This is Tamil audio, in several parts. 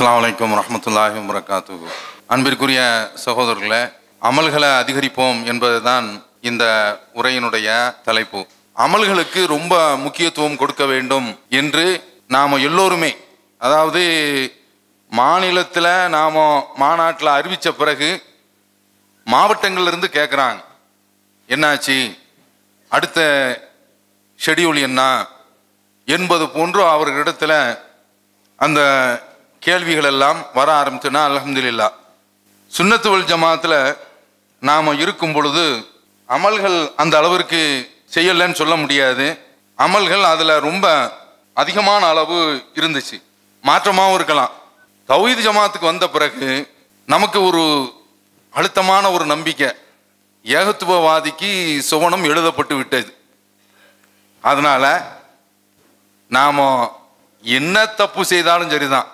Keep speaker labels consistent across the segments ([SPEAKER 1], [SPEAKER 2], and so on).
[SPEAKER 1] அஸ்லாம் அலைக்கும் வரஹ்மத்துல்லாஹி வபரகாத்துஹு. அன்பிற்குரிய சகோதரர்களே அமல்களை அதிகரிப்போம் என்பதுதான் இந்த உரையினுடைய தலைப்பு. அமல்களுக்கு ரொம்ப முக்கியத்துவம் கொடுக்க வேண்டும் என்று நாம் எல்லோருமே அதாவது மாநிலத்தில் நாம் மாநாட்டில் அறிவித்த பிறகு மாவட்டங்கள்லேருந்து கேட்குறாங்க என்னாச்சு? அடுத்த ஷெடியூல் என்ன? என்பது போன்று அவர்களிடத்தில் அந்த கேள்விகள் எல்லாம் வர ஆரம்பிச்சுன்னா அலமதுல்லா சுண்ணத்துவல் ஜமாத்தில் நாம் இருக்கும் பொழுது அமல்கள் அந்த அளவிற்கு செய்யலைன்னு சொல்ல முடியாது. அமல்கள் அதில் ரொம்ப அதிகமான அளவு இருந்துச்சு. மாற்றமாகவும் இருக்கலாம். தௌஹீத் ஜமாத்துக்கு வந்த பிறகு நமக்கு ஒரு அழுத்தமான ஒரு நம்பிக்கை. ஏகத்துவவாதிக்கு சுவனம் எழுதப்பட்டு விட்டது. அதனால் நாம் என்ன தப்பு செய்தாலும் சரிதான்.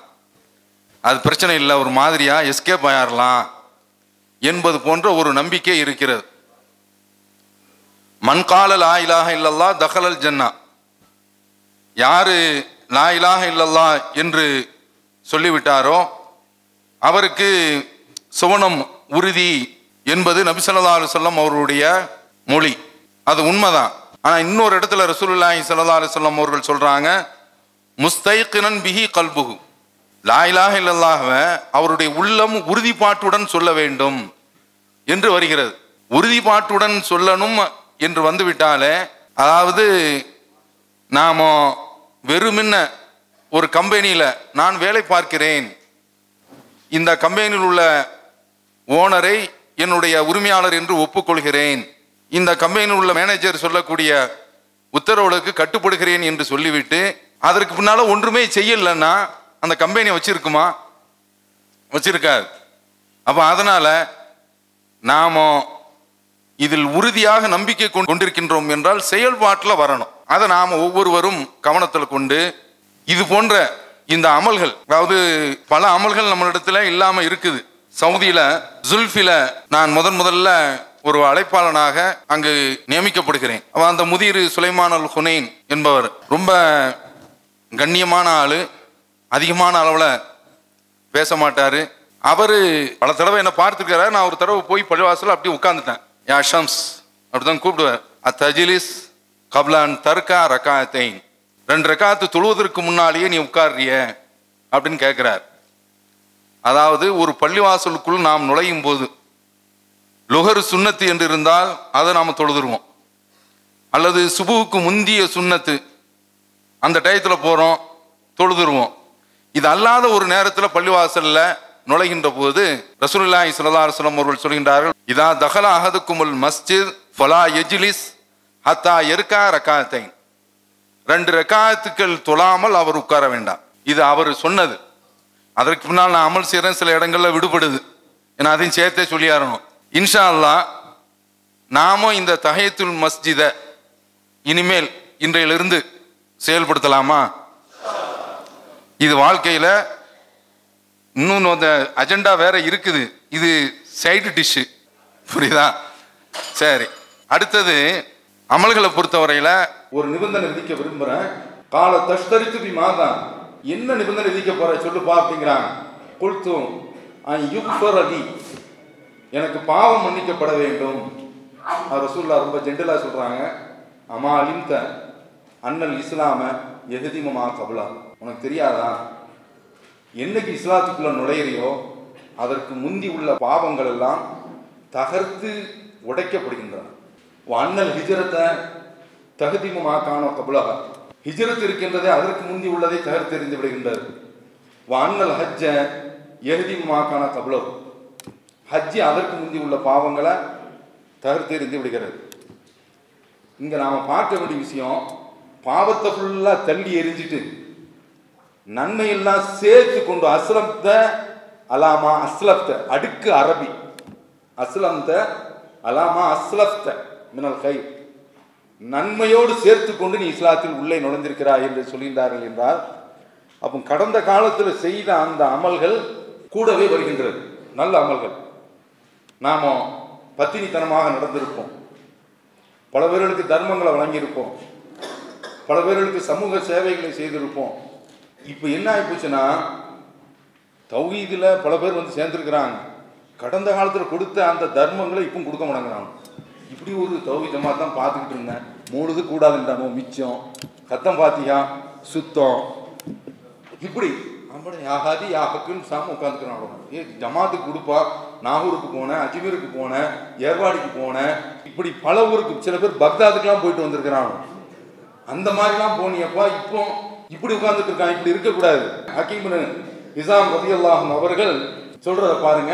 [SPEAKER 1] அது பிரச்சனை இல்லை ஒரு மாதிரியா எஸ்கேப் ஆயிடலாம் என்பது போன்ற ஒரு நம்பிக்கை இருக்கிறது. மண்கால லா இலாஹ இல்லல்லா தஹலல் ஜன்னா. யாரு லா இலாஹ இல்லல்லா என்று சொல்லிவிட்டாரோ அவருக்கு சுவனம் உறுதி என்பது நபிசல்லா ஸல்லல்லாஹு அவருடைய மொழி. அது உண்மைதான். ஆனால் இன்னொரு இடத்துல ரசூலுல்லாஹி சல்லா அலைஹி அவர்கள் சொல்றாங்க முஸ்தைக்கினன் பிஹி கல்புகு லாயிலாக இலாஹ அவருடைய உள்ளம் உறுதிப்பாட்டுடன் சொல்ல வேண்டும் என்று வருகிறது. உறுதிப்பாட்டுடன் சொல்லணும் என்று வந்துவிட்டாலே அதாவது நாம் வெறுமின்ன ஒரு கம்பெனியில் நான் வேலை பார்க்கிறேன். இந்த கம்பெனியில் உள்ள ஓனரை என்னுடைய உரிமையாளர் என்று ஒப்புக்கொள்கிறேன். இந்த கம்பெனியில் உள்ள மேனேஜர் சொல்லக்கூடிய உத்தரவுகளுக்கு கட்டுப்படுகிறேன் என்று சொல்லிவிட்டு அதற்கு பின்னால் ஒன்றுமே செய்யலைன்னா அந்த கம்பெனி வச்சிருக்குமா? வச்சிருக்காது அப்போ அதனால நாம இதில் உறுதியாக நம்பிக்கை கொண்டு- கொண்டிருக்கின்றோம் என்றால் செயல்பாட்டில் வரணும். அதை நாம் ஒவ்வொருவரும் கவனத்தில் கொண்டு இது போன்ற இந்த அமல்கள் அதாவது பல அமல்கள் நம்மளிடத்துல இல்லாமல் இருக்குது. சவுதியில ஜுல்ஃபில நான் முதன் முதல்ல ஒரு அழைப்பாளனாக அங்கு நியமிக்கப்படுகிறேன். அவன் அந்த முதிர் சுலைமான் அல் ஹுனைன் என்பவர். ரொம்ப கண்ணியமான ஆள். அதிகமான அளவில் பேச மாட்டார். அவர் பல தடவை என்ன பார்த்துருக்காரு. நான் ஒரு தடவை போய் பள்ளிவாசல் அப்படியே உட்காந்துட்டேன் யா ஷம்ஸ் அப்படிதான் கூப்பிடுவார். அத்தஜிலிஸ் கப்லான் தர்கா ரகாத்தைன் ரெண்டு ரக்காத்து தொழுவதற்கு முன்னாலேயே நீ உட்கார்றிய? அப்படின்னு கேட்குறார் அதாவது ஒரு பள்ளிவாசலுக்குள் நாம் நுழையும் போது லுகர் சுண்ணத்து என்று இருந்தால் அதை நாம் தொழுதுருவோம். அல்லது சுபுவுக்கு முந்திய சுண்ணத்து அந்த டயத்தில் போகிறோம் தொழுதுருவோம். இது அல்லாத ஒரு நேரத்தில் பள்ளிவாசல்ல நுழைகின்ற போது ரசூலுல்லாஹி ஸல்லல்லாஹு அலைஹி அவர்கள் சொல்கின்றார்கள் இதா தஹல அஹதுக்குமுல் மஸ்ஜித் ஃபலா எஜிலிஸ் ஹத்தா எருக்கா ரக்காத்தை ரெண்டு ரக்காத்துக்கள் தொழாமல் அவர் உட்கார வேண்டாம். இது அவர் சொன்னது. அதற்கு பின்னால் நான் அமல் செய்கிறேன் சில இடங்களில் விடுபடுது. ஏன்னா அதையும் சேர்த்தே சொல்லியாரணும் இன்ஷா அல்லாஹ் நாமும் இந்த தஹயத்துல் மஸ்ஜிதை இனிமேல் இன்றையிலிருந்து செயல்படுத்தலாமா? இது வாழ்க்கையில் இன்னொன்று அந்த அஜெண்டா வேற இருக்குது. இது சைடு டிஷ்ஷு புரியுதா? சரி. அடுத்தது அமல்களை பொறுத்தவரையில் ஒரு நிபந்தனை விதிக்க விரும்புகிறேன் கால தஷ்தரித்து பி மாதா. என்ன நிபந்தனை விதிக்க போகிற சொல்லுப்பா அப்படிங்கிறாங்க. கொளுத்தும் அலி. எனக்கு பாவம் மன்னிக்கப்பட வேண்டும். அவர் ரசூல்லா ரொம்ப ஜெண்டலாக சொல்கிறாங்க அம்மா அலிம்த. அண்ணல் இஸ்லாம எகதிமமா கபுலா? உனக்கு தெரியாதா? என்னைக்கு இஸ்லாத்துக்குள்ள நுழையிறியோ அதற்கு முந்தி உள்ள பாவங்கள் எல்லாம் தகர்த்து உடைக்கப்படுகின்றன. அண்ணல் ஹிஜரத்தை தகுதிமமா காணோ கபுலக ஹிஜரத் இருக்கின்றதே அதற்கு முந்தி உள்ளதை தகர்த்தெறிந்து விடுகின்றது அண்ணல் ஹஜ்ஜ எஹதிமமா காண கபுலோ? ஹஜ்ஜி அதற்கு முந்தி உள்ள பாவங்களை தகர்த்தெறிந்து விடுகிறது. இங்கே நாம் பார்க்க வேண்டிய விஷயம் பாவத்தை ஃபுல்லாக தள்ளி எரிஞ்சிட்டு நன்மையெல்லாம் சேர்த்து கொண்டு அஸ்லம்த அலாமா அஸ்லப்த அடுக்கு அரபி. அஸ்லம்த அலாமா அஸ்லப்த மினல் கை நன்மையோடு சேர்த்து கொண்டு நீ இஸ்லாத்தில் உள்ளே நுழைந்திருக்கிறாய் என்று சொல்கின்றார்கள் என்றால் அப்போ கடந்த காலத்தில் செய்த அந்த அமல்கள் கூடவே வருகின்றது. நல்ல அமல்கள். நாம் பத்தினித்தனமாக நடந்திருப்போம். பல பேர்களுக்கு தர்மங்களை வழங்கியிருப்போம். பல பேர்களுக்கு சமூக சேவைகளை செய்திருப்போம். இப்போ என்ன ஆகிப்போச்சுன்னா தௌஹீதில் பல பேர் வந்து சேர்ந்துருக்கிறாங்க. கடந்த காலத்தில் கொடுத்த அந்த தர்மங்களை இப்போ கொடுக்க மாட்டேங்கிறாங்க இப்படி ஒரு தௌஹீதமாக தான் பார்த்துக்கிட்டு இருந்தேன். மூணுது கூடாதுன்றானோ மிச்சம். கத்தம் பாத்தியா? சுத்தம். இப்படி நம்மள யாகாதி யாகக்குன்னு சாமி உட்காந்துக்கிறான் ஏ ஜமாத்துக்கு கொடுப்பா. நாகூருக்கு போனேன் அஜ்மீருக்கு போனேன் ஏர்வாடிக்கு போனேன். இப்படி பல ஊருக்கு சில பேர் பக்தாதுக்கெல்லாம் போயிட்டு வந்திருக்கிறான் அந்த மாதிரிலாம் போனியப்பா இப்போ இப்படி உட்கார்ந்துட்டு இருக்கான் இப்படி இருக்கக்கூடாது. ஹக்கீம் நிசாம் ரதியல்லாஹும் அவர்கள் சொல்றத பாருங்க.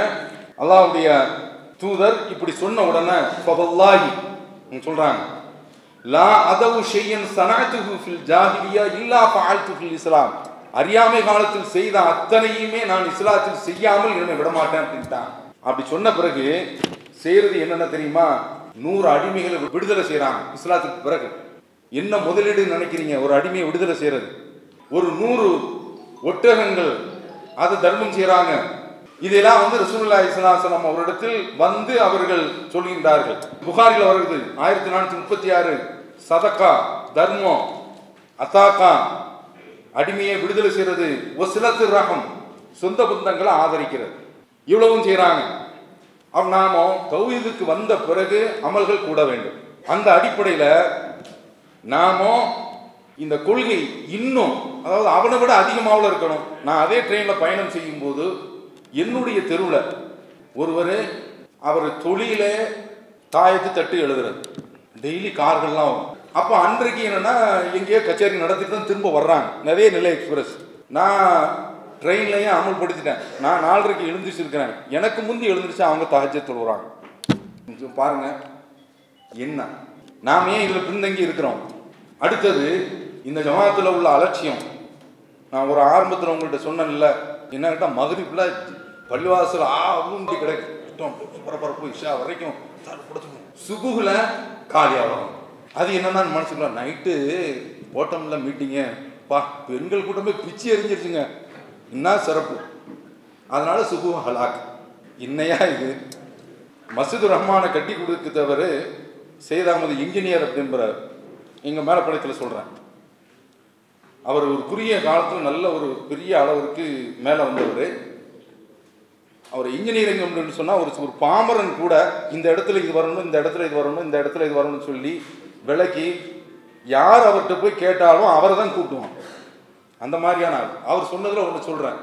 [SPEAKER 1] அல்லாஹுடைய தூதர் இப்படி சொன்ன உடனே ஃபவல்லாஹி சொல்றாங்க. லா அதவு செய்யன் சனஅத்துஹு ஃபில் ஜாஹிலியா இல்லா ஃபஅல்து ஃபில் இஸ்லாம். அறியாமை காலத்தில் செய்த அத்தனையுமே நான் இஸ்லாத்தில் செய்யாமல் என்னை விட மாட்டேன் அப்படின்ட்டான். அப்படி சொன்ன பிறகு செய்யறது என்னென்ன தெரியுமா? நூறு அடிமைகளை விடுதலை செய்கிறாங்க இஸ்லாத்துக்கு பிறகு. என்ன முதலீடு நினைக்கிறீங்க? ஒரு அடிமையை விடுதலை செய்யறது. ஒரு நூறு ஒட்டகங்கள் அதை தர்மம் செய்கிறாங்க இதெல்லாம் வந்து ரசூல்லா இஸ்லாசனம் அவரிடத்தில் வந்து அவர்கள் சொல்கின்றார்கள். புகாரில் வருகிறது. ஆயிரத்தி நானூற்றி முப்பத்தி ஆறு சதக்கா தர்மம் அத்தாக்கா அடிமையை விடுதலை செய்யறது. ஒசிலத்து ரகம் சொந்த பந்தங்களை ஆதரிக்கிறது. இவ்வளவும் செய்கிறாங்க அப்ப நாம தௌஹீதுக்கு வந்த பிறகு அமல்கள் கூட வேண்டும். அந்த அடிப்படையில் நாமோ இந்த கொள்கை இன்னும் அதாவது அவனை விட அதிகமாகவும் இருக்கணும். நான் அதே ட்ரெயினில் பயணம் செய்யும்போது என்னுடைய தெருவில் ஒருவர் அவர் தொழில தாயத்து தட்டு எழுதுறது டெய்லி கார்கள்லாம் வரும். அப்போ அன்றைக்கு என்னென்னா எங்கேயோ கச்சேரி நடத்திட்டு தான் திரும்ப வர்றாங்க. நிறைய நிலை எக்ஸ்பிரஸ் நான் ட்ரெயின்லையே அமல்படுத்திட்டேன். நான் நாலரைக்கு எழுந்திரிச்சிருக்கிறேன். எனக்கு முந்தி எழுந்திரிச்சு அவங்க தகஜ தொழுகிறாங்க கொஞ்சம் என்ன? நாம் ஏன் இதில் பின்தங்கி இருக்கிறோம்? அடுத்தது இந்த ஜமாத்தில் உள்ள அலட்சியம். நான் ஒரு ஆரம்பத்தில் உங்கள்கிட்ட சொன்னேன்ல என்ன கேட்டால் மகரிப்பில் பள்ளிவாசல் ஆ ஊண்டி கிடைக்கும் பரபரப்பு இஷா வரைக்கும் சுகுகில் காலியாகும் அது என்னன்னா மனசுக்குள்ள நைட்டு ஓட்டம்ல மீட்டிங்கு பா பெண்கள் கூட்டமே பிச்சு எரிஞ்சிருச்சுங்க என்ன சிறப்பு. அதனால சுகு ஹலாக். இன்னையா இது. மசூது ரஹ்மானை கட்டி கொடுத்தவர் சேதாமது அகமது இன்ஜினியர் அப்படின்ற எங்கள் மேலப்பாளையத்தில் சொல்கிறேன் அவர் ஒரு குறுகிய காலத்தில் நல்ல ஒரு பெரிய அளவிற்கு மேலே வந்தவர். அவர் இன்ஜினியரிங் அப்படின்னு சொன்னால் ஒரு ஒரு பாமரன் கூட இந்த இடத்துல இது வரணும் இந்த இடத்துல இது வரணும் இந்த இடத்துல இது வரணும்னு சொல்லி விளக்கி யார் அவர்கிட்ட போய் கேட்டாலும் அவரை தான் கூப்பிடுவான். அந்த மாதிரியான ஆள். அவர் சொன்னதில் ஒன்று சொல்கிறேன்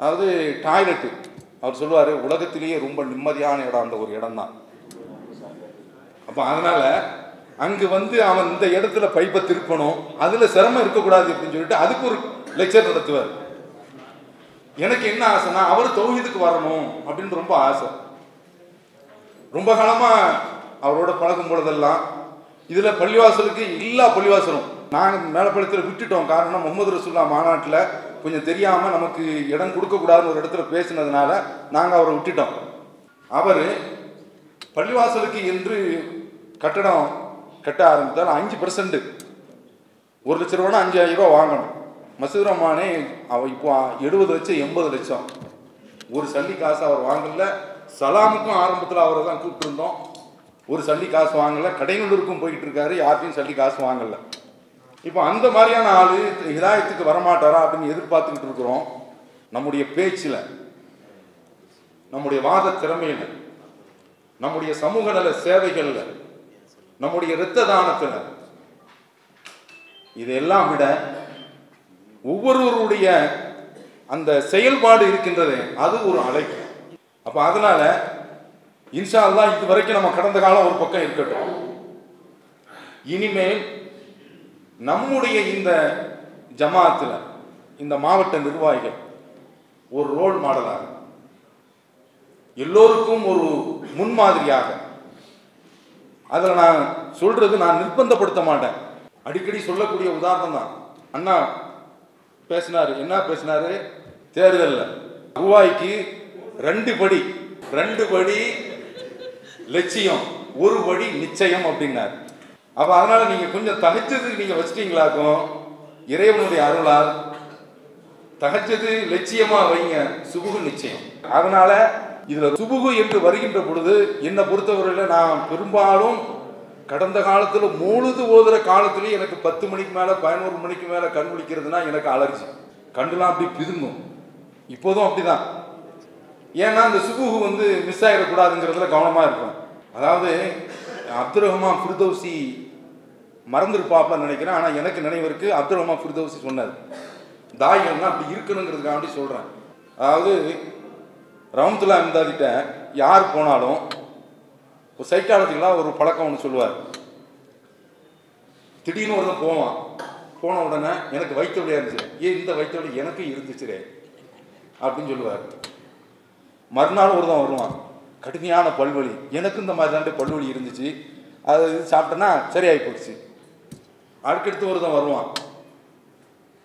[SPEAKER 1] அதாவது டாய்லெட்டு. அவர் சொல்லுவார் உலகத்திலேயே ரொம்ப நிம்மதியான இடம் அந்த ஒரு இடம் தான் அப்போ அதனால் அங்கே வந்து அவன் இந்த இடத்துல பைப்பை திருப்பணும். அதில் சிரமம் இருக்கக்கூடாது அப்படின்னு சொல்லிட்டு அதுக்கு ஒரு லெக்சர் நடத்துவார். எனக்கு என்ன ஆசைன்னா அவர் தொகுதிக்கு வரணும் அப்படின்னு ரொம்ப ஆசை. ரொம்ப காலமாக அவரோட பழகும் பொழுதெல்லாம் இதில் பள்ளிவாசலுக்கு எல்லா பள்ளிவாசலும் நாங்கள் மேலப்பள்ளத்தில் விட்டுட்டோம். காரணம் முகமது ரசுல்லா மாநாட்டில் கொஞ்சம் தெரியாமல் நமக்கு இடம் கொடுக்கக்கூடாதுன்னு ஒரு இடத்துல பேசினதுனால நாங்கள் அவரை விட்டுட்டோம். அவர் பள்ளிவாசலுக்கு என்று கட்டடம் கட்ட ஆரம்பித்தால் அஞ்சு பர்சன்ட் ஒரு லட்ச ரூபானா அஞ்சாயிரம் ரூபா வாங்கணும். மசூர் ரஹ்மானே அவ இப்போ எழுபது லட்சம் எண்பது லட்சம். ஒரு சல்லி காசு அவர் வாங்கல. சலாமுக்கும் ஆரம்பத்தில் அவரை தான் கூப்பிட்டுருந்தோம். ஒரு சல்லி காசு வாங்கல. கடைநல்லூருக்கும் போயிட்டு இருக்காரு யார்ட்டையும் சல்லி காசு வாங்கல. இப்போ அந்த மாதிரியான ஆள் இதாயத்துக்கு வரமாட்டாரா அப்படின்னு எதிர்பார்த்துக்கிட்டு இருக்கிறோம். நம்முடைய பேச்சில் நம்முடைய வாத திறமையில் நம்முடைய சமூக நல சேவைகளில் நம்முடைய இரத்த தானத்தினர். இதெல்லாம் விட ஒவ்வொருவருடைய அந்த செயல்பாடு இருக்கின்றதே அது ஒரு அழைப்பு அப்ப அதனால இன்ஷா அல்லாஹ் இது வரைக்கும் நம்ம கடந்த காலம் ஒரு பக்கம் இருக்கட்டும். இனிமேல் நம்முடைய இந்த ஜமாத்தில் இந்த மாவட்ட நிர்வாகிகள் ஒரு ரோல் மாடலாக எல்லோருக்கும் ஒரு முன்மாதிரியாக அதில் நான் சொல்கிறது நான் நிர்பந்தப்படுத்த மாட்டேன். அடிக்கடி சொல்லக்கூடிய உதாரணம் தான். அண்ணா பேசினார். என்ன பேசினாரு? தேர்தலில். ரூபாய்க்கு ரெண்டு படி. ரெண்டு படி லட்சியம் ஒரு படி நிச்சயம் அப்படின்னார். அப்போ அதனால் நீங்கள் கொஞ்சம் தகச்சதுக்கு நீங்கள் வச்சிட்டீங்களாக்கும்? இறைவனுடைய அருளால் தகச்சது லட்சியமாக வைங்க. சுபுகு நிச்சயம். அதனால் இதுல சுபுகு என்று வருகின்ற பொழுது என்னை பொறுத்தவரையில் நான் பெரும்பாலும் கடந்த காலத்துல மூழுது ஓதுற காலத்துலேயும் எனக்கு பத்து மணிக்கு மேல பதினோரு மணிக்கு மேல கண் விழிக்கிறதுனா எனக்கு அலர்ஜி. கண்டுலாம் அப்படி பிதுங்கும். இப்போதும் அப்படிதான். ஏன்னா அந்த சுபுகு வந்து மிஸ் ஆகிடக்கூடாதுங்கிறதுல கவனமா இருக்கும் அதாவது அப்துல் ரஹ்மான் ஃபிர்தௌசி மறந்துருப்பாப்ல நினைக்கிறேன். ஆனால் எனக்கு நினைவிருக்கு அப்துல் ரஹ்மான் ஃபிர்தௌசி சொன்னார். தாயம்னா அப்படி இருக்கணுங்கிறதுக்காண்டி சொல்றேன். அதாவது ரவுந்துல்லா இம்தாதிட்ட யார் போனாலும் ஒரு சைக்காலஜிக்கலாக ஒரு பழக்கம் ஒன்று சொல்லுவார். திடீர்னு ஒருத்தன் போவான். போன உடனே எனக்கு வயிற்று வழியாக இருந்துச்சு. ஏன் இந்த வைத்த வழி எனக்கு இருந்துச்சுரே அப்படின்னு சொல்லுவார். மறுநாள் ஒருத்தன் வருவான். கடுமையான பல்வலி. எனக்கு இந்த மாதிரி தான் பல்வலி இருந்துச்சு. அது இது சாப்பிட்டேன்னா சரியாகி போச்சு. அடுக்கடுத்து ஒருத்தன் வருவான்.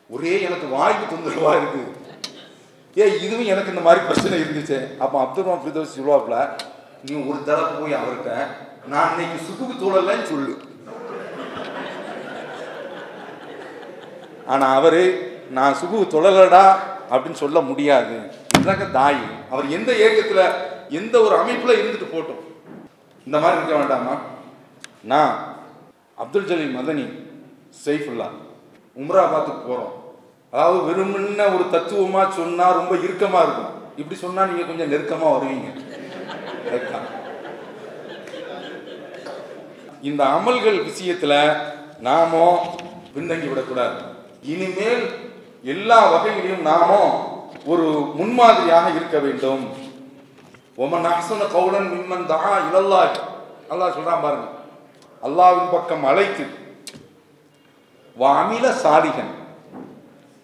[SPEAKER 1] ஒரே எனக்கு வாய்ப்பு தொந்தரவாக இருக்குது ஏ இதுவும் எனக்கு இந்த மாதிரி பிரச்சனை இருந்துச்சு. அப்போ அப்துல் ரஹ்மான் ஃபிரிதோஸ் சொல்லுவாப்புல நீ ஒரு தடவை போய் அவர்கிட்ட நான் இன்னைக்கு சுகுக்கு தோழலன்னு சொல்லு. ஆனால் அவர் நான் சுகு தொழலடா அப்படின்னு சொல்ல முடியாது. இதுதாங்க தாய். அவர் எந்த ஏகத்தில் எந்த ஒரு அமைப்பில் இருந்துட்டு போட்டோம் இந்த மாதிரி இருக்க வேண்டாமா? நான் அப்துல் ஜலீல் மதனி சைஃபுல்லா உம்ராபாத்துக்கு போகிறோம் அதாவது வெறுமன ஒரு தத்துவமா சொன்னா ரொம்ப இறுக்கமா இருக்கும். இப்படி சொன்னா நீங்க கொஞ்சம் நெருக்கமா வருவீங்க. இந்த அமல்கள் விஷயத்துல நாமோ பின்தங்கி விடக்கூடாது. இனிமேல் எல்லா வகையிலையும் நாமோ ஒரு முன்மாதிரியாக இருக்க வேண்டும். ஒமன் அசன கவுடன் மின்மன் தஆ இலல்லாஹ் அல்லாஹ் சொல்றான் பாருங்க. அல்லாவின் பக்கம் அழைத்து வாமில சாலிகன்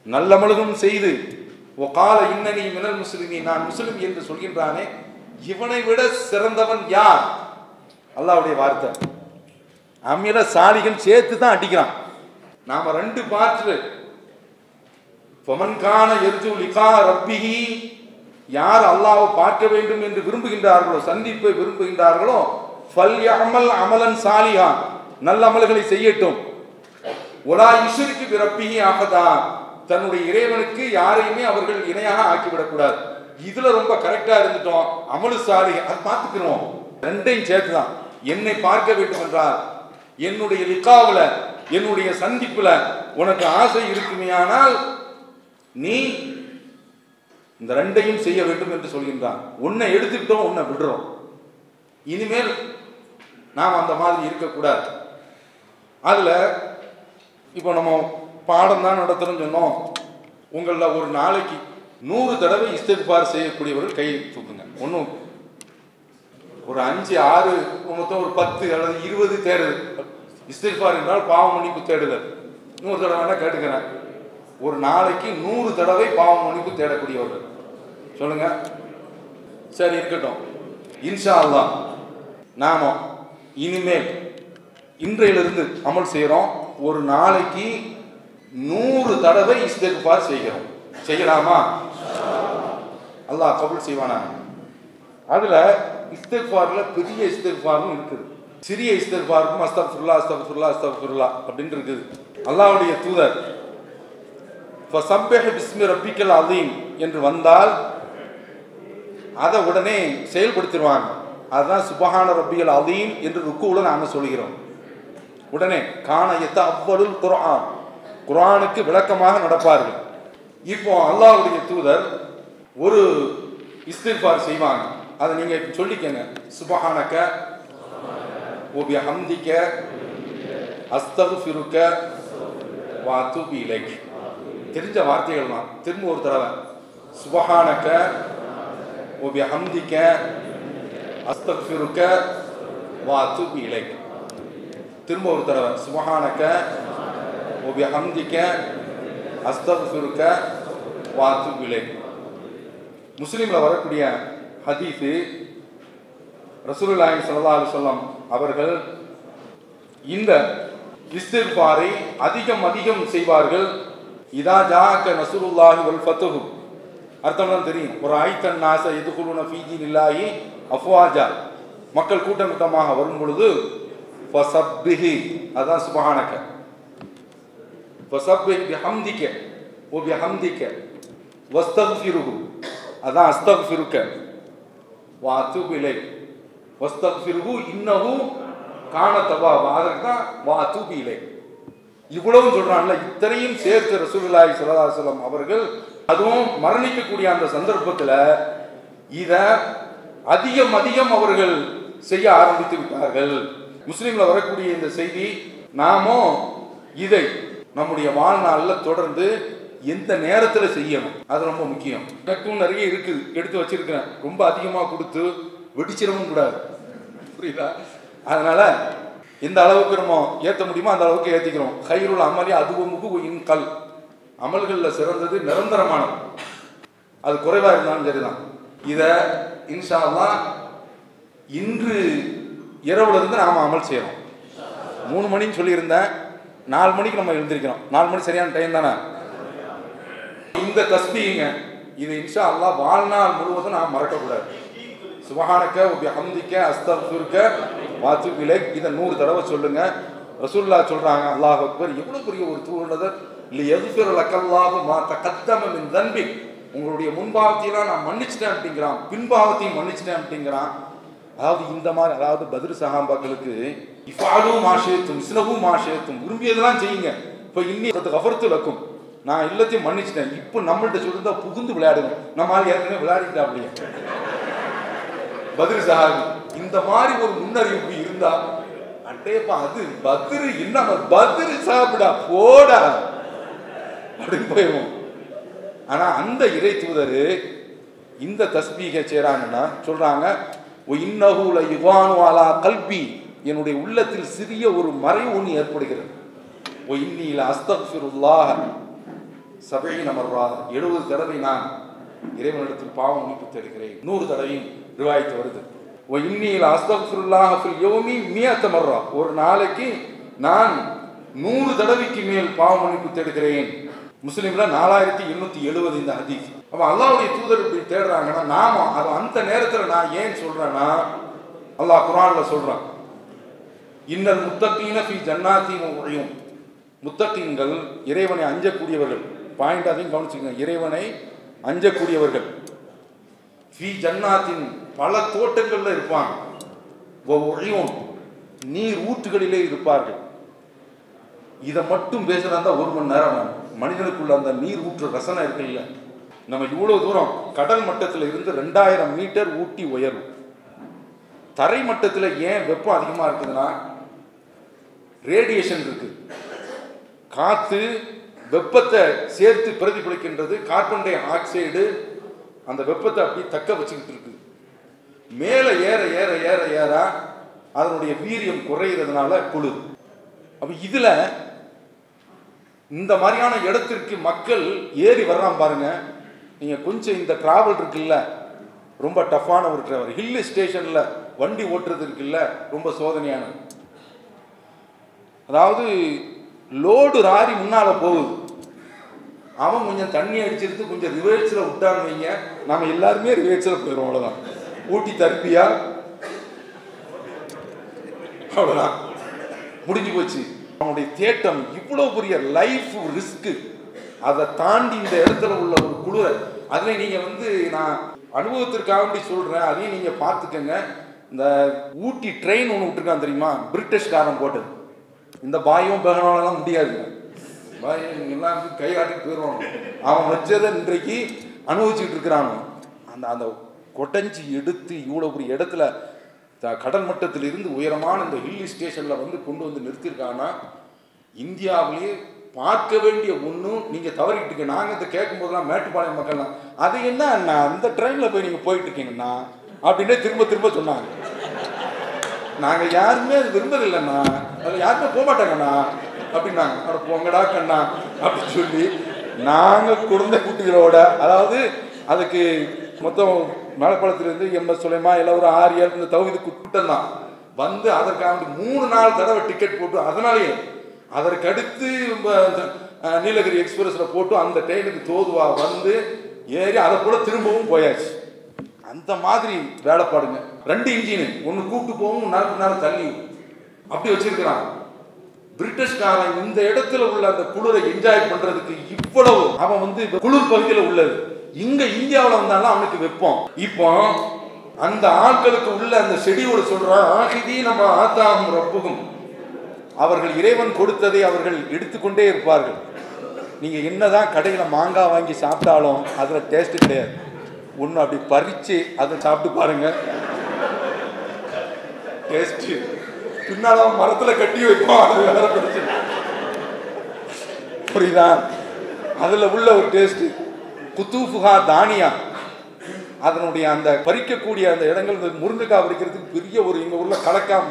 [SPEAKER 1] நல்லமழுகும் செய்து ஒகால இன்னனி மினல் முஸ்லிமி நான் முஸ்லிம் என்று சொல்கின்றானே இவனை விட சிறந்தவன் யார்? அல்லாஹ்வுடைய வார்த்தை. அமில சாலிகள் சேர்த்து தான் அடிக்கிறான். நாம ரெண்டு பாற்று பொமன்கான எரிஜு லிகா ரப்பிகி யார் அல்லாவை பார்க்க வேண்டும் என்று விரும்புகின்றார்களோ சந்திப்பை விரும்புகின்றார்களோ ஃபல் அமல் அமலன் சாலிஹா. நல்ல அமல்களை செய்யட்டும். ஒலா இஷருக்கு பிறப்பிகி ஆகதான் தன்னுடைய இறைவனுக்கு யாரையுமே அவர்கள் இணையாக ஆக்கிவிடக்கூடாது. இதுல ரொம்ப கரெக்டா இருந்துட்டோம். அமலு சாரி அது பார்த்துக்கிறோம் ரெண்டையும் சேர்த்துதான். என்னை பார்க்க வேண்டும் என்றால் என்னுடைய லிக்காவில் என்னுடைய சந்திப்புல உனக்கு ஆசை இருக்குமேயானால் நீ இந்த ரெண்டையும் செய்ய வேண்டும் என்று சொல்கின்றான். உன்னை எடுத்துக்கிட்டோம் உன்னை விடுறோம். இனிமேல் நாம் அந்த மாதிரி இருக்கக்கூடாது. அதில் இப்போ நம்ம பாடம் தான் நடத்துறோம்னு சொன்னோம். உங்களில் ஒரு நாளைக்கு நூறு தடவை இஸ்திஃபார் செய்யக்கூடியவர்கள் கை தூக்குங்க. ஒன்றும் ஒரு அஞ்சு ஆறு மொத்தம் ஒரு பத்து அல்லது இருபது தேடுதல் இஸ்திஃபார் என்றால் பாவ மன்னிப்பு தேடுதல். நூறு தடவை வேணால் கேட்டுக்கிறேன். ஒரு நாளைக்கு நூறு தடவை பாவ மன்னிப்பு தேடக்கூடியவர்கள். சொல்லுங்க. சரி இருக்கட்டும். இன்ஷா அல்லா நாம இனிமேல் இன்றையிலிருந்து அமல் செய்கிறோம் ஒரு நாளைக்கு நூறு தடவை இஸ்திஃபார் செய்கிறோம். செய்யலாமா? அல்லாஹ் கபுல் செய்வானா? அதில் இஸ்திஃபார்ல பெரிய இஸ்திஃபார்னு இருக்குது. சிறிய இஸ்திஃபாருக்கும் அஸ்தக்ஃபிருல்லா அஸ்தக்ஃபிருல்லா அஸ்தக்ஃபிருல்லா அப்படின்னு இருக்குது. அல்லாவுடைய தூதர் ஃபசப்பிஹ் பிஸ்மி ரப்பிக்கல் அதீம் என்று வந்தால் அதை உடனே செயல்படுத்திடுவாங்க. அதுதான் சுபஹான ரப்பியல் அதீம் என்று ருக்குவுல நாம சொல்கிறோம் உடனே காண எத்த அவ்வளவு குரான் குரானுக்கு விளக்கமாக நடப்பார்கள். இப்போ அல்லாஹுடைய தூதர் ஒரு இஸ்திஃபார் செய்வாங்க. அதை நீங்க சொல்லிக்கங்க. சுபஹானக்க ஒபி ஹம்திக்க அஸ்தகுஃபிருக்க வாத்து இலைக். தெரிஞ்ச வார்த்தைகள் தான் திரும்ப ஒரு தடவை. சுபஹானக்க ஒபி ஹம்திக்க அஸ்தகுஃபிருக்க வாத்து இலைக். திரும்ப ஒரு தடவை. சுபஹானக்க ஒபி அஸ்தகுருக்க வாத்து விலை முஸ்லீமில் வரக்கூடிய ஹதீஸு ரசூலுல்லாஹி சல்லா அலுவலம் அவர்கள் இந்த இஸ்திர்பாரை அதிகம் அதிகம் செய்வார்கள். இதா ஜாக்க நசூருல்லாஹி வல் ஃபத்துஹு. அர்த்தம்தான் தெரியும். ஒரு ஆய்த்தன் நாச எதுகுலுன ஃபீஜி இல்லாஹி அஃப்வாஜா. மக்கள் கூட்டம் கூட்டமாக வரும் பொழுது ஃபசப்பிஹி. அதான் சுபஹானக்க. ஃபசப்பிஹ் பிஹம்திக ஓ பிஹம்திக வஸ்தக்ஃபிருஹு அதான் அஸ்தக்ஃபிருக்க வாத்துப் இலை வஸ்தக்ஃபிருஹு இன்னஹு கான தவாபா அதற்கு தான் வாத்துப் இலை இவ்வளவும் சொல்றாங்கல்ல இத்தனையும் சேர்த்து ரசூலுல்லாஹி ஸல்லல்லாஹு அலைஹி வஸல்லம் அவர்கள் அதுவும் மரணிக்கக்கூடிய அந்த சந்தர்ப்பத்தில் இதை அதிகம் அதிகம் அவர்கள் செய்ய ஆரம்பித்து விட்டார்கள். முஸ்லீம்ல வரக்கூடிய இந்த செய்தி நாமும் இதை நம்முடைய வாழ்நாளில் தொடர்ந்து எந்த நேரத்தில் செய்யணும்? அது ரொம்ப முக்கியம். எனக்கும் நிறைய இருக்குது எடுத்து வச்சிருக்கிறேன். ரொம்ப அதிகமாக கொடுத்து வெடிச்சிடவும் கூடாது. புரியுதா? அதனால எந்த அளவுக்கு நம்ம ஏற்ற முடியுமோ அந்த அளவுக்கு ஏற்றிக்கிறோம் கைருள் அமலி அதுவமுகு இன்கல் அமல்களில் சிறந்தது நிரந்தரமானது. அது குறைவாக இருந்தாலும் சரிதான். இதை இன்ஷால்லாம் இன்று இரவுல இருந்து நாம் அமல் செய்கிறோம் மூணு மணின்னு சொல்லியிருந்தேன். நாலு மணிக்கு நம்ம எழுந்திருக்கிறோம். நாலு மணி சரியான டைம் தானே? இந்த தஸ்பீங்க இது இன்ஷா அல்லாஹ் வாழ்நாள் முழுவதும் நான் மறக்கக்கூடாது. சுபஹானக்க உபி ஹம்திக்க அஸ்தஃபிருக்க வாத்து விலை இதை நூறு தடவை சொல்லுங்க. ரசூல்லா சொல்றாங்க அல்லாஹ் அக்பர் எவ்வளவு பெரிய ஒரு தூண்டுதல். இல்லை எதுஃபிர் லக்கல்லாகும் மாத்த கத்தமம் இந்த தன்பி. உங்களுடைய முன்பாவத்தையெல்லாம் நான் மன்னிச்சிட்டேன் அப்படிங்கிறான். பின்பாவத்தையும் மன்னிச்சிட்டேன் அப்படிங்கிறான். அதாவது இந்த மாதிரி அதாவது பதிர் சகாம்பாக்களுக்கு இஃபாலும் மாஷேத்தும் சிலவும் மாஷேத்தும். விரும்பியதெல்லாம் செய்யுங்க. இப்போ இன்னும் கஃபர்த்து லக்கும் நான் எல்லாத்தையும் மன்னிச்சிட்டேன். இப்போ நம்மள்கிட்ட சொல்லிருந்தா புகுந்து விளையாடுங்க. நம்மால் ஏற்கனவே விளையாடிட்டா அப்படியே பதில் சஹாபி இந்த மாதிரி ஒரு முன்னறிவிப்பு இருந்தா அட்டேப்பா அது பத்ரு என்ன? பத்ரு சாப்பிடா போடா. அப்படின்னு போயிடுவோம். ஆனா அந்த இறை தூதர் இந்த தஸ்பீகை செய்றாங்கன்னா சொல்றாங்க "ஒ யுவானுவாலா கல்வி கல்பி. என்னுடைய உள்ளத்தில் சிறிய ஒரு மறை ஒன்று ஏற்படுகிறது. ஒ இன்னில அஸ்தக்ஃபிருல்லாஹ். சபையின் அமர்வா எழுபது தடவை நான் இறைவனிடத்தில் பாவம் மன்னிப்பு தேடுகிறேன். நூறு தடவையும் ரிவாய்த்து வருது. ஓ இன்னியில் அஸ்தக்ஃபிருல்லாஹ் ஃபில் யௌமி மியத்த ஒரு நாளைக்கு நான் நூறு தடவைக்கு மேல் பாவம் மன்னிப்பு தேடுகிறேன். முஸ்லீம்ல நாலாயிரத்தி எண்ணூத்தி எழுபது இந்த ஹதீஸ். அப்ப அல்லாவுடைய தூதர் இப்படி தேடுறாங்கன்னா நாம அது அந்த நேரத்துல நான் ஏன் சொல்றேன்னா அல்லாஹ் குரான்ல சொல்றான். இன்னல் முத்தக்கீன ஃபி ஜன்னாத்தி முகையும் முத்தகீன்கள் இறைவனை அஞ்சக்கூடியவர்கள். பாயிண்ட் அதையும் கவனிச்சுக்கோங்க. இறைவனை அஞ்சக்கூடியவர்கள். ஃபி ஜன்னாத்தின் பல தோட்டங்களில் இருப்பாங்க. ஒழியும் நீர் ஊற்றுகளிலே இருப்பார்கள். இதை மட்டும் பேசுறதா இருந்தா ஒரு மணி நேரம் மனிதனுக்குள்ள அந்த நீர் ஊற்று ரசனை இருக்குல்ல. நம்ம இவ்வளோ தூரம் கடல் மட்டத்தில் இருந்து ரெண்டாயிரம் மீட்டர் ஊட்டி உயரும். தரை மட்டத்தில் ஏன் வெப்பம் அதிகமாக இருக்குதுன்னா ரேடியேஷன் இருக்கு. காற்று வெப்பத்தை சேர்த்து பிரதிபலிக்கின்றது கார்பன் டை ஆக்சைடு. அந்த வெப்பத்தை அப்படியே தக்க வச்சுக்கிட்டு இருக்கு. மேலே ஏற ஏற ஏற ஏற அதனுடைய வீரியம் குறையிறதுனால குளிர். அப்போ இதில் இந்த மாதிரியான இடத்திற்கு மக்கள் ஏறி வர்றான் பாருங்க. நீங்கள் கொஞ்சம் இந்த டிராவல் இருக்குல்ல ரொம்ப டஃப்பான ஒரு டிராவல் ஹில் ஸ்டேஷனில் வண்டி ஓட்டுறது இருக்குல்ல ரொம்ப சோதனையானது. அதாவது லோடு ராரி முன்னால் போகுது. அவன் கொஞ்சம் தண்ணி அடிச்சிருந்து கொஞ்சம் ரிவர்ஸில் விட்டான்னு வைங்க. நம்ம எல்லாருமே ரிவர்ஸில் போயிடும் அவ்வளோதான் ஊட்டி தருப்பியா அவ்வளோதான் முடிஞ்சு போச்சு. அவனுடைய தேட்டம் இவ்வளோ பெரிய லைஃப் ரிஸ்க்கு அதை தாண்டி இந்த இடத்துல உள்ள ஒரு குளிரை அதில் நீங்கள் வந்து நான் அனுபவத்திற்காக வேண்டி சொல்கிறேன் அதையும் நீங்கள் பார்த்துக்கங்க. இந்த ஊட்டி ட்ரெயின் ஒன்று விட்டுருக்கான் தெரியுமா? பிரிட்டிஷ்காரன் போட்டது. இந்த பாயும் பெகனோலாம் முடியாது. பாய் எல்லாம் கை காட்டி போயிடுவாங்க. அவன் வச்சதை இன்றைக்கு அனுபவிச்சுட்டு இருக்கிறான். அந்த அந்த கொட்டஞ்சி எடுத்து இவ்வளோ பெரிய இடத்துல த- கடல் மட்டத்தில் இருந்து உயரமான இந்த ஹில் ஸ்டேஷனில் வந்து கொண்டு வந்து நிறுத்தியிருக்காங்கன்னா இந்தியாவிலேயே பார்க்க வேண்டிய ஒன்றும் நீங்கள் தவறிக்கிட்டீங்க நாங்கள் இதை கேட்கும்போதெல்லாம் மேட்டுப்பாளையம் மக்கள்லாம் அது என்ன அண்ணா? அந்த ட்ரெயினில் போய் நீங்கள் போயிட்டு இருக்கீங்கன்னா அப்படின்னே திரும்ப திரும்ப சொன்னாங்க. நாங்கள் யாருமே அது விரும்பதில்லைண்ணா அதில் யாருமே போக மாட்டாங்கண்ணா அப்படின்னாங்க. அட போங்கடா கண்ணா. அப்படின்னு சொல்லி நாங்கள் குழந்தை குட்டிகளோட அதாவது அதுக்கு மொத்தம் மேலப்பாளத்திலிருந்து எம்எஸ் சுலைமா எல்லாம் ஒரு ஆறு ஏழு இந்த தகுதி கூட்டம் தான். வந்து அதற்காக மூணு நாள் தடவை டிக்கெட் போட்டு அதனாலேயே அதற்கடுத்து நீலகிரி எக்ஸ்பிரஸில் போட்டு அந்த ட்ரெயினுக்கு தோதுவா வந்து ஏறி அதை கூட திரும்பவும் போயாச்சு. அந்த மாதிரி வேலைப்பாடுங்க. ரெண்டு இன்ஜின். ஒன்று கூப்பிட்டு போகும் நேரத்துக்கு நேரம் தள்ளி. அப்படி வச்சிருக்கிறான் பிரிட்டிஷ்காரன் இந்த இடத்துல உள்ள அந்த குளிரை என்ஜாய் பண்றதுக்கு இவ்வளவு அவன் வந்து குளிர் பகுதியில் உள்ளது. இங்க இந்தியாவில் வந்தாலும் அவனுக்கு வெப்பம். இப்போ அந்த ஆட்களுக்கு உள்ள அந்த செடியோடு சொல்றான் ஆகிதி நம்ம ஆத்தாகும் ரப்புகும். அவர்கள் இறைவன் கொடுத்ததை அவர்கள் எடுத்துக்கொண்டே இருப்பார்கள். நீங்க என்னதான் கடையில மாங்காய் வாங்கி சாப்பிட்டாலும் அதில் டேஸ்ட் கிடையாது. ஒன்று அப்படி பறித்து அதை சாப்பிட்டு பாருங்கள் டேஸ்ட். பின்னால அவன் மரத்துல கட்டி வைப்பான் அது வேற பிரச்சனை. புரியுதா? அதுல உள்ள ஒரு டேஸ்ட். குத்தூஃபுகா தானியா. அதனுடைய அந்த பறிக்கக்கூடிய அந்த இடங்கள் இந்த முருங்கைக்காய் பறிக்கிறதுக்கு பெரிய ஒரு எங்க ஊர்ல கலக்காம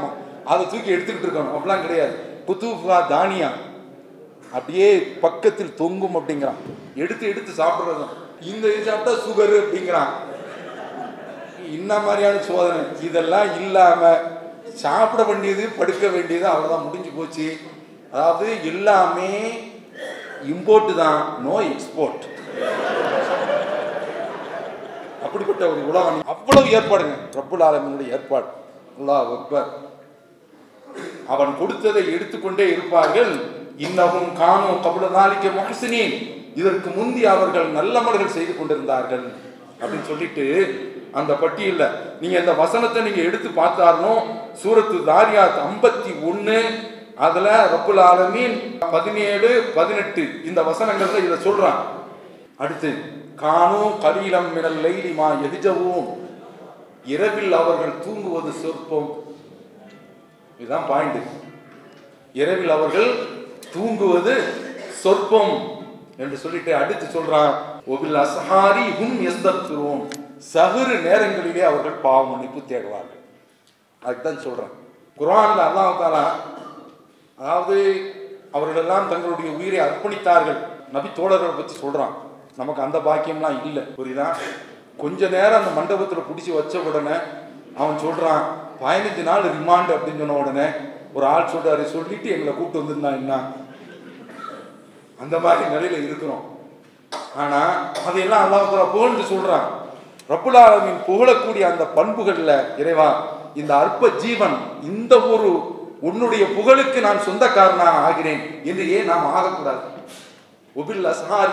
[SPEAKER 1] அதை தூக்கி எடுத்துக்கிட்டு இருக்கணும். அப்படிலாம் கிடையாது. குத்தூஃபுகா தானியா. அப்படியே பக்கத்தில் தொங்கும் அப்படிங்கிறான். எடுத்து எடுத்து சாப்பிடுறது இந்த இது சாப்பிட்டா சுகர் அப்படிங்கிறான். இன்ன மாதிரியான சோதனை. இதெல்லாம் இல்லாமல் சாப்பிட வேண்டியது படுக்க வேண்டியது அவ்வளோதான் முடிஞ்சு போச்சு. அதாவது எல்லாமே இம்போர்ட் தான் நோ எக்ஸ்போர்ட் அப்படிப்பட்ட ஒரு உலகம் அவ்வளவு ஏற்பாடுங்க. ரப்புல் ஆலமினுடைய ஏற்பாடு. அல்லாஹ் அக்பர். அவன் கொடுத்ததை எடுத்துக்கொண்டே இருப்பார்கள். இன்னமும் காணும் கபுல நாளிக்க மகசினேன் இதற்கு முந்தி அவர்கள் நல்லமல்கள் செய்து கொண்டிருந்தார்கள். அப்படின்னு சொல்லிட்டு அந்த பட்டியலில். நீங்க இந்த வசனத்தை நீங்க எடுத்து பார்த்தாலும் சூரத்து தாரியாத் ஐம்பத்தி ஒன்று அதுல ரப்புல் ஆலமீன் பதினேழு பதினெட்டு இந்த வசனங்கள்ல இதை சொல்றான் அடுத்து காணும் கலீலம் மினல் லைலிமா எதிஜவும் இரவில் அவர்கள் தூங்குவது சொற்பம். இதுதான் பாயிண்ட் இரவில் அவர்கள் தூங்குவது சொற்பம் என்று சொல்லிட்டு அடுத்து சொல்றான். ஒபில் அசஹாரி ஹும் எஸ்தப்துரோம் சகுறு நேரங்களிலே அவர்கள் பாவ மன்னிப்பு தேடுவார்கள். அதுதான் சொல்றேன். குர்ஆன்ல அல்லாஹ் அதாவது அவர்களெல்லாம் தங்களுடைய உயிரை அர்ப்பணித்தார்கள். நபி தோழர்களை பத்தி சொல்றான். நமக்கு அந்த பாக்கியம்லாம் இல்லை. புரியுதா? கொஞ்ச நேரம் அந்த மண்டபத்தில் பிடிச்சி வச்ச உடனே அவன் சொல்றான் பதினஞ்சு நாள் ரிமாண்ட் அப்படின்னு சொன்ன உடனே ஒரு ஆள் சொல்றாரு சொல்லிட்டு எங்களை கூப்பிட்டு வந்திருந்தான் என்ன? அந்த மாதிரி நிலையில இருக்கிறோம். ஆனா அதையெல்லாம் அல்லாஹ் புகழ்ந்து சொல்றான். ரப்புலாலமின் புகழக்கூடிய அந்த பண்புகளில் இறைவா இந்த அற்ப ஜீவன் இந்த ஒரு உன்னுடைய புகழுக்கு நான் சொந்தக்காரனாக ஆகிறேன் என்று ஏன் நாம் ஆகக்கூடாது? உபில் அஸ்ஹாரி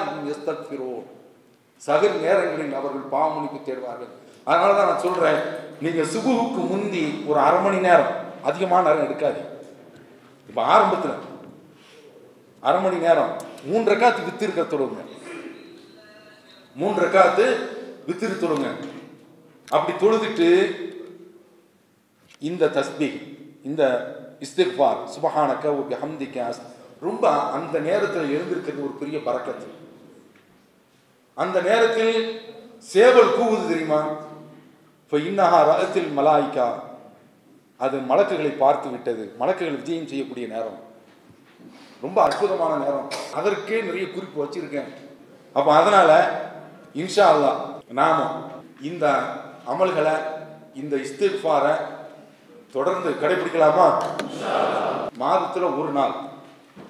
[SPEAKER 1] சகர் நேரங்களில் அவர்கள் பாவமணிக்கு தேடுவார்கள். அதனால தான் நான் சொல்கிறேன் நீங்கள் சுகுவுக்கு முந்தி ஒரு அரை மணி நேரம் அதிகமான நேரம் எடுக்காது இப்போ ஆரம்பத்தில் அரை மணி நேரம் மூன்று ரக்காத்து வித்திருக்க தொடங்க மூன்றரை காத்து வித்திரு தொழுங்க. அப்படி தொழுதுட்டு இந்த தஸ்பி இந்த இஸ்திக்பார் சுபஹானக்க ஒரு ஹம்திக்க ரொம்ப அந்த நேரத்தில் எழுந்திருக்கிறது ஒரு பெரிய பறக்கத்து. அந்த நேரத்தில் சேவல் கூவுது தெரியுமா? இப்போ இன்னஹா ரகத்தில் மலாய்க்கா அது மலக்குகளை பார்த்து விட்டது. மலக்குகள் விஜயம் செய்யக்கூடிய நேரம். ரொம்ப அற்புதமான நேரம். அதற்கே நிறைய குறிப்பு வச்சிருக்கேன். அப்போ அதனால இன்ஷா அல்லாஹ் நாம இந்த அமல்களை இந்த இஸ்திஃபாரை தொடர்ந்து கடைபிடிக்கலாமா? மாதத்தில் ஒரு நாள்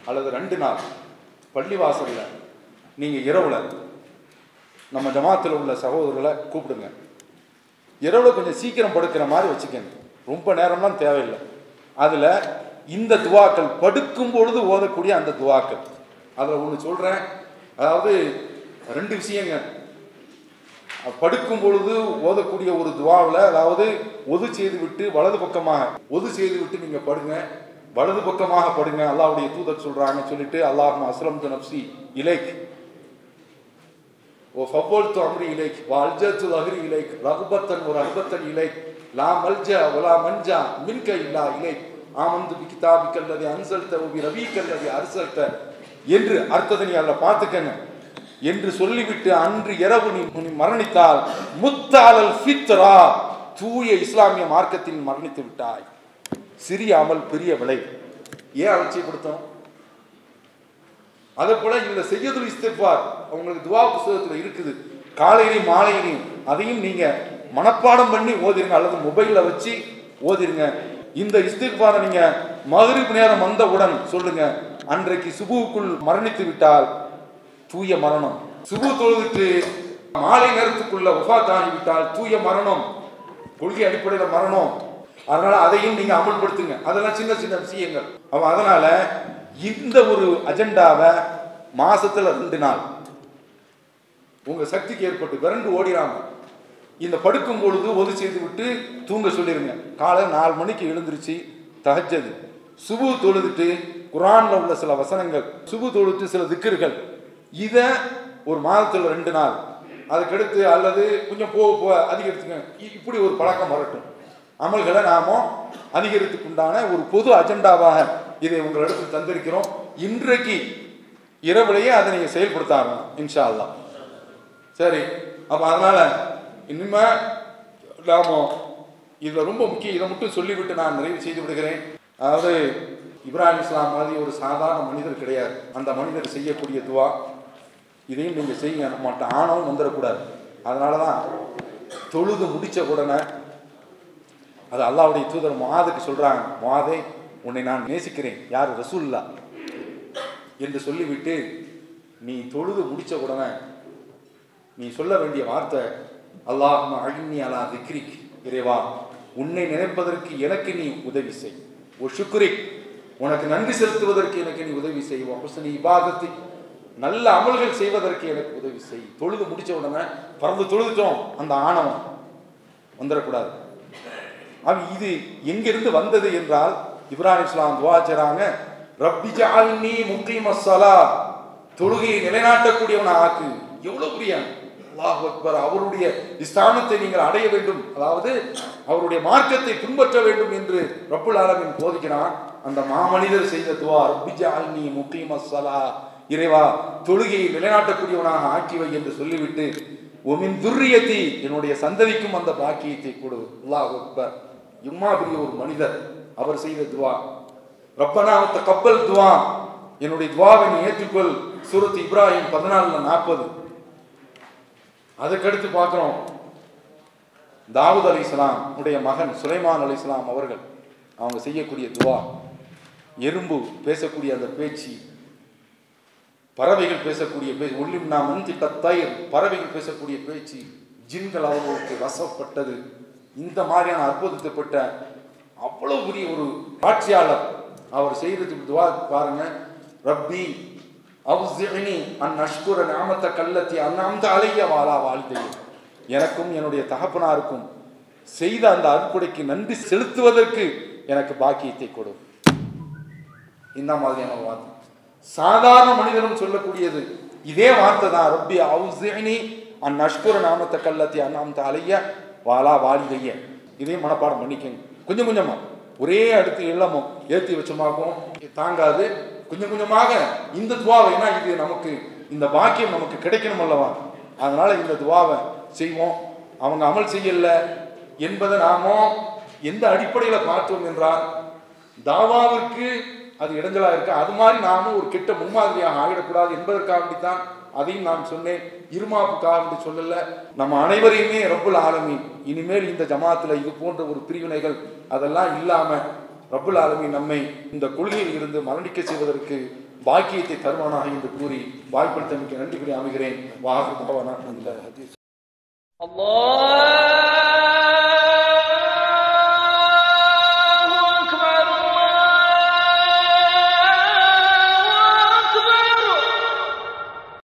[SPEAKER 1] அல்லது ரெண்டு நாள் பள்ளிவாசலில் நீங்கள் இரவில் நம்ம ஜமாத்தில் உள்ள சகோதரர்களை கூப்பிடுங்க. இரவில் கொஞ்சம் சீக்கிரம் படுக்கிற மாதிரி வச்சுக்கோங்க. ரொம்ப நேரம்லாம் தேவையில்லை. அதில் இந்த துவாக்கள் படுக்கும் பொழுது ஓதக்கூடிய அந்த துவாக்கள். அதில் ஒன்று சொல்கிறேன் அதாவது ரெண்டு விஷயங்க. படுக்கும் பொழுது ஓதக்கூடிய ஒரு துவாவில் அதாவது ஒது செய்து விட்டு வலது பக்கமாக ஒது செய்து விட்டு நீங்கள் படுங்க வலது பக்கமாக படுங்க அல்லாவுடைய தூதர் சொல்கிறாங்கன்னு சொல்லிட்டு அல்லாஹ் அஸ்லம் நப்சி இலைக். ஓ ஃபபோல் அம்ரி இலைக் வல்ஜத்து அஹ்ரி இலைக் ரகுபத்தன் ஒரு அகுபத்தன் இலைக் லா மல்ஜா ஒலா மஞ்சா மின்க இல்லா இலைக். ஆமந்து பிகிதா பிக்கல்லது அன்சல்த ஒபி ரவி கல்லதி அரசல்த. என்று அர்த்தத்தை நீ அதில் பார்த்துக்கங்க. என்று சொல்லிவிட்டு அன்று இரவு நீ மரணித்தால் முத்தாலல் ஃபித்ரா தூய இஸ்லாமிய மார்க்கத்தில் மரணித்து விட்டாய். சிறிய அமல் பெரிய விலை. ஏன் அலட்சியப்படுத்தும்? அதே போல இந்த செய்யதுல் இஸ்திஃபார் அவங்களுக்கு துவா புஸ்தகத்தில் இருக்குது. காலையிலையும் மாலையிலையும் அதையும் நீங்க மனப்பாடம் பண்ணி ஓதிருங்க அல்லது மொபைலில் வச்சு ஓதிருங்க. இந்த இஸ்திக்பாரை நீங்க மகரிப் நேரம் வந்தவுடன் சொல்லுங்க அன்றைக்கு சுபுவுக்குள் மரணித்து விட்டால் தூய மரணம். சுபு தொழுதுட்டு மாலை நேரத்துக்குள்ள வஃபாத் ஆகிவிட்டால் தூய மரணம். கொள்கை அடிப்படையில் மரணம். அதனால அதையும் நீங்க அமல்படுத்துங்க. அதெல்லாம் சின்ன சின்ன விஷயங்கள். அவன் அதனால இந்த ஒரு அஜெண்டாவை மாசத்துல ரெண்டு நாள். உங்க சக்திக்கு ஏற்பட்டு விரண்டு ஓடிடாம இந்த படுக்கும் பொழுது ஒது செய்து விட்டு தூங்க சொல்லிருங்க. காலை நாலு மணிக்கு எழுந்திருச்சு தகச்சது சுபு தொழுதுட்டு குரான்ல உள்ள சில வசனங்கள். சுபு தொழுது சில திக்கர்கள். இதை ஒரு மாதத்தில் ரெண்டு நாள். அதுக்கடுத்து அல்லது கொஞ்சம் போக போக அதிகரித்துங்க இப்படி ஒரு பழக்கம் வரட்டும். அமல்களை நாம அதிகரித்துக்குண்டான ஒரு பொது அஜெண்டாவாக இதை உங்களிடத்தில் தந்திருக்கிறோம். இன்றைக்கு இரவுலேயே அதை நீங்கள் செயல்படுத்த ஆகணும் இன்ஷா அல்லா சரி அப்போ அதனால் இனிமே நாம இதில் ரொம்ப முக்கியம் இதை மட்டும் சொல்லிவிட்டு நான் நிறைவு செய்து விடுகிறேன். அதாவது இப்ராஹிம் இஸ்லாம் மாதிரி ஒரு சாதாரண மனிதர் கிடையாது. அந்த மனிதர் செய்யக்கூடிய துவா இதையும் நீங்கள் செய்யுங்க. நம்மகிட்ட ஆணவம் வந்துடக்கூடாது அதனால தான் தொழுது முடித்த உடனே அது அல்லாவுடைய தூதர் மாதுக்கு சொல்கிறாங்க மாதே உன்னை நான் நேசிக்கிறேன். யார்? ரசூல்லா என்று சொல்லிவிட்டு நீ தொழுது முடிச்ச உடனே நீ சொல்ல வேண்டிய வார்த்தை அல்லாஹ் அழினி அலா திக்ரிக். இறைவா உன்னை நினைப்பதற்கு எனக்கு நீ உதவி செய். ஓ சுக்ரிக் உனக்கு நன்றி செலுத்துவதற்கு எனக்கு நீ உதவி செய். ஓ ஹுஸ்னி இபாதத்தி. நல்ல அமல்கள் செய்வதற்கு எனக்கு உதவி செய். தொழுது முடிச்ச உடனே பறந்து தொழுதுட்டோம். அந்த ஆணவம் வந்துடக்கூடாது. அது இது எங்கிருந்து வந்தது என்றால் இப்ராஹிம் இஸ்லாம் துவா செய்றாங்க ரப்பி முக்கி மசாலா தொழுகையை நிலைநாட்டக்கூடியவனை ஆக்கு. எவ்வளவு பெரிய அல்லாஹ் அக்பர் அவருடைய இஸ்தானத்தை நீங்கள் அடைய வேண்டும். அதாவது அவருடைய மார்க்கத்தை பின்பற்ற வேண்டும் என்று ரப்புல் ஆலமின் போதிக்கிறான். அந்த மாமனிதர் செய்த துவா ரப்பி முக்கி மசாலா இறைவா தொழுகையை நிலைநாட்டக்கூடியவனாக ஆக்கி வை என்று சொல்லிவிட்டு ஒமின் துர்ரியத்தை என்னுடைய சந்ததிக்கும் அந்த பாக்கியத்தை கொடு. அல்லாஹ் அக்பர். இம்மா பெரிய ஒரு மனிதர் அவர் செய்த துவா. ரப்பனா கப்பல் துவா. என்னுடைய துவாவை நீ ஏற்றுக்கொள். சூரத் இப்ராஹிம் பதினாலுல நாற்பது. அதுக்கடுத்து பார்க்கிறோம் தாவூத் அலி இஸ்லாம் உடைய மகன் சுலைமான் அலி இஸ்லாம் அவர்கள் அவங்க செய்யக்கூடிய துவா. எறும்பு பேசக்கூடிய அந்த பேச்சு பறவைகள் பேசக்கூடிய பேச்சு ஒல்லிம் நாமன் மந்தி தயிர் பறவைகள் பேசக்கூடிய பேச்சு ஜின்கள் அவர்களுக்கு வசப்பட்டது. இந்த மாதிரியான அற்புதத்தை பெற்ற பெரிய ஒரு ஆட்சியாளர் அவர் செய்கிறது துவா பாருங்க. ரப்பி அவுசினி அன் அஷ்குர நாமத்த கல்லத்தி அந்நாமத்த அலைய வாழா வாழ்க்கையில் எனக்கும் என்னுடைய தகப்பனாருக்கும் செய்த அந்த அற்புடைக்கு நன்றி செலுத்துவதற்கு எனக்கு பாக்கியத்தை கொடு. இந்த மாதிரியான வார்த்தை. சாதாரண மனிதனும் சொல்லக்கூடியது. இதே வார்த்தை தான் ரப்பி அவுசினி அந் நஷ்குர நாமத்தை கல்லத்தி அந்நாமத்த அலைய வாலா வாலிதைய இதையும் மனப்பாடம் பண்ணிக்கங்க. கொஞ்சம் கொஞ்சமா. ஒரே அடுத்து எல்லாமோ ஏற்றி வச்சமாகவும் தாங்காது. கொஞ்சம் கொஞ்சமாக இந்த துவாவை ஏன்னா இது நமக்கு இந்த பாக்கியம் நமக்கு கிடைக்கணும் அல்லவா? அதனால இந்த துவாவை செய்வோம். அவங்க அமல் செய்யல என்பதை நாமோ எந்த அடிப்படையில் பார்த்தோம் என்றால் தாவாவிற்கு அது இடைஞ்சலாக இருக்கு. அது மாதிரி நாமும் ஒரு கெட்ட முன்மாதிரியாக ஆகிடக்கூடாது என்பதற்காக தான் அதையும் நான் சொன்னேன். இருமாப்புக்காக என்று சொல்லலை. நம்ம அனைவரையுமே ரப்புல் ஆலமி இனிமேல் இந்த ஜமாத்தில் இது போன்ற ஒரு பிரிவினைகள் அதெல்லாம் இல்லாமல் ரப்புல் ஆலமி நம்மை இந்த கொள்கையில் இருந்து மரணிக்க செய்வதற்கு பாக்கியத்தை தருவானாக என்று கூறி வாய்ப்பளித்தமைக்கு நன்றி கூறி அமைகிறேன். வாகன
[SPEAKER 2] அல்லாஹ்!